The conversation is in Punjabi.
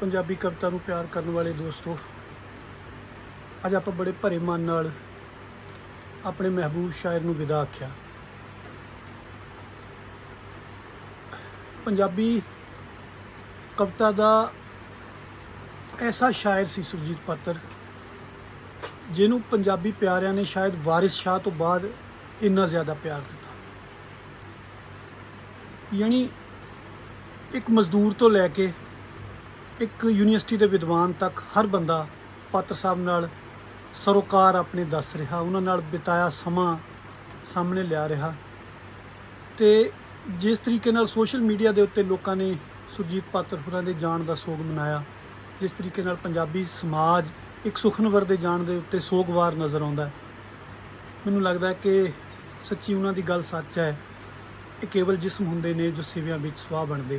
ਪੰਜਾਬੀ ਕਵਿਤਾ ਨੂੰ ਪਿਆਰ ਕਰਨ ਵਾਲੇ ਦੋਸਤੋ, ਅੱਜ ਆਪਾਂ ਬੜੇ ਭਰੇ ਮਨ ਨਾਲ ਆਪਣੇ ਮਹਿਬੂਬ ਸ਼ਾਇਰ ਨੂੰ ਵਿਦਾ ਆਖਿਆ। ਪੰਜਾਬੀ ਕਵਿਤਾ ਦਾ ਐਸਾ ਸ਼ਾਇਰ ਸੀ ਸੁਰਜੀਤ ਪਾਤਰ, ਜਿਹਨੂੰ ਪੰਜਾਬੀ ਪਿਆਰਿਆਂ ਨੇ ਸ਼ਾਇਦ ਵਾਰਿਸ ਸ਼ਾਹ ਤੋਂ ਬਾਅਦ ਇੰਨਾ ਜ਼ਿਆਦਾ ਪਿਆਰ ਦਿੱਤਾ। ਯਾਨੀ ਇੱਕ ਮਜ਼ਦੂਰ ਤੋਂ ਲੈ ਕੇ ਇੱਕ ਯੂਨੀਵਰਸਿਟੀ ਦੇ ਵਿਦਵਾਨ ਤੱਕ ਹਰ ਬੰਦਾ ਪਾਤਰ ਸਾਹਿਬ ਨਾਲ ਸਰੋਕਾਰ ਆਪਣੇ ਦੱਸ ਰਿਹਾ, ਉਹਨਾਂ ਨਾਲ ਬਿਤਾਇਆ ਸਮਾਂ ਸਾਹਮਣੇ ਲਿਆ ਰਿਹਾ ਤੇ ਜਿਸ ਤਰੀਕੇ ਨਾਲ ਸੋਸ਼ਲ ਮੀਡੀਆ ਦੇ ਉੱਤੇ ਲੋਕਾਂ ਨੇ ਸੁਰਜੀਤ ਪਾਤਰ ਹੋਰਾਂ ਦੇ ਜਾਣ ਦਾ ਸੋਗ ਮਨਾਇਆ, ਜਿਸ ਤਰੀਕੇ ਨਾਲ ਪੰਜਾਬੀ ਸਮਾਜ ਇੱਕ ਸੁਖਨਵਰ ਦੇ ਜਾਣ ਦੇ ਉੱਤੇ ਸੋਗਵਾਰ ਨਜ਼ਰ ਆਉਂਦਾ ਹੈ। ਮੈਨੂੰ ਲੱਗਦਾ ਕਿ ਸੱਚੀ ਉਹਨਾਂ ਦੀ ਗੱਲ ਸੱਚ ਹੈ, ਇਹ ਕੇਵਲ ਜਿਸਮ ਹੁੰਦੇ ਨੇ ਜੋ ਸਿਵਿਆਂ ਵਿੱਚ ਸਵਾਹ ਬਣਦੇ